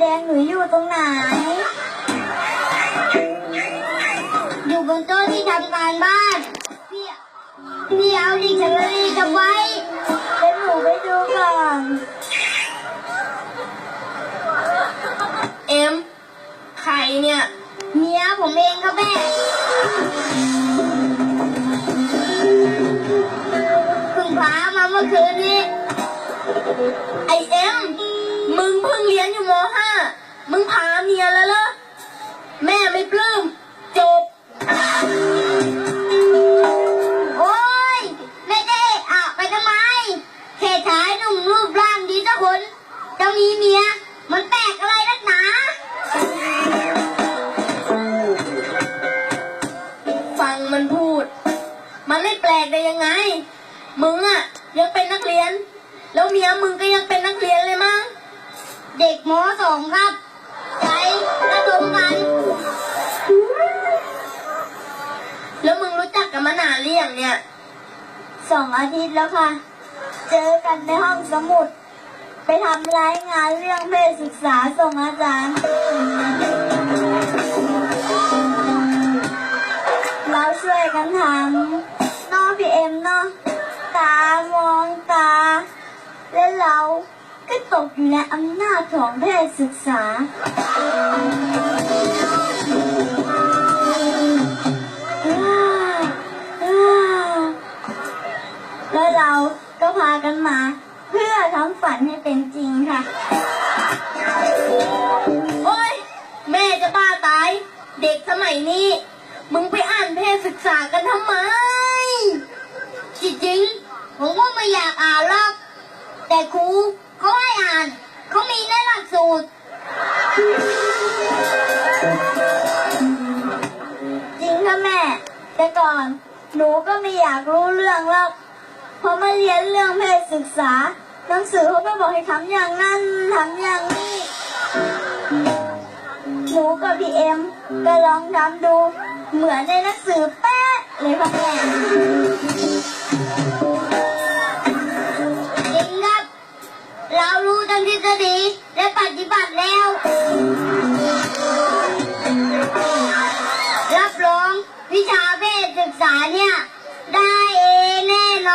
แดงหนูอยู่ตรงไหน อยู่บนโต๊ะที่ทำการบ้านพี่พี่เอาดิกชันนารีกับไว้เดี๋ยวหนูไปดูก่อน เอ็มใครเนี่ยเมียผมเองครับแม่เพึ่งพามาเมื่อคืนนี้ไอเอ็ม มึงเพิ่งเรียนอยู่มห้ามึงพาเมียแล้วเหรอ แม่ไม่ปลื้ม จบ โอ๊ยไม่ได้อะไปทำไมเขตชายหนุ่มรูปร่างดีสักคนจะมีเมีย มันแปลกอะไรนักหนา ฟังมันพูด มันไม่แปลกได้ยังไง มึงอะยังเป็นนักเรียน แล้วเมียมึงก็ยังเป็นนักเรียนเลยมั้ง เด็กมสองครับใจกระทมกัน แล้วมึงรู้จักกันมานานหรือยังเนี่ย สองอาทิตย์แล้วค่ะ เจอกันในห้องสมุด ไปทำรายงานเรื่องเพศศึกษาส่งอาจารย์ เราช่วยกันทำ ก็ตกอยู่ในอำนาจของเพศศึกษา แล้วเราก็พากันมา เพื่อทำฝันให้เป็นจริงค่ะ โอ๊ยแม่จะบ้าตาย เด็กสมัยนี้ มึงไปอ่านเพศศึกษากันทำไม จริงๆผมก็ไม่อยากอ่านหรอกแต่ครูเขาให้อ่าน เขามี ในหลักสูตรจริงค่ะแม่ แต่ก่อน หนูก็ไม่อยากรู้เรื่องหรอกพอมาเรียนเรื่องเพศศึกษา หนังสือเขาก็บอกให้ทำอย่างนั้นทำอย่างนี้ หนูกับพี่เอ็มก็ลองทำดู เหมือนในหนังสือแป๊ะเลยค่ะแม่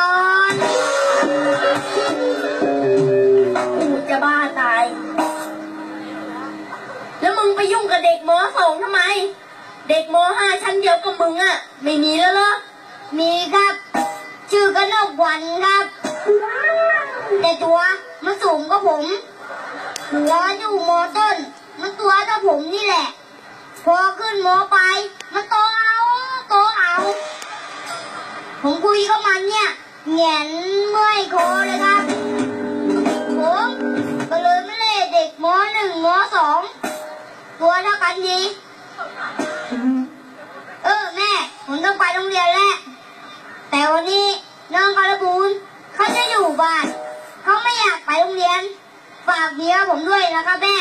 อนกูจะบ้าตาย แล้วมึงไปยุ่งกับเด็กมสองทำไม เด็กมห้าชั้นเดียวกับมึงอะไม่มีแล้วเหรอ มีครับ ชื่อก็นกวันครับ แต่ตัวมันสูงกว่าผม หัวอยู่มอต้น มันตัวเท่าผมนี่แหละ พอขึ้นมอปมันโตเอาโตเอาผมคุยกับมันเนี่ย แหงนเมื่อยคอเลยครับ ผมก็เลยไม่เลยเด็กมหนึ่งมสองตัวเท่ากันดีเออแม่ ผมต้องไปโรงเรียนแล้ว แต่วันนี้น้องกระบูนเขาจะอยู่บ้าน เขาไม่อยากไปโรงเรียน ฝากเมียผมด้วยนะครับแม่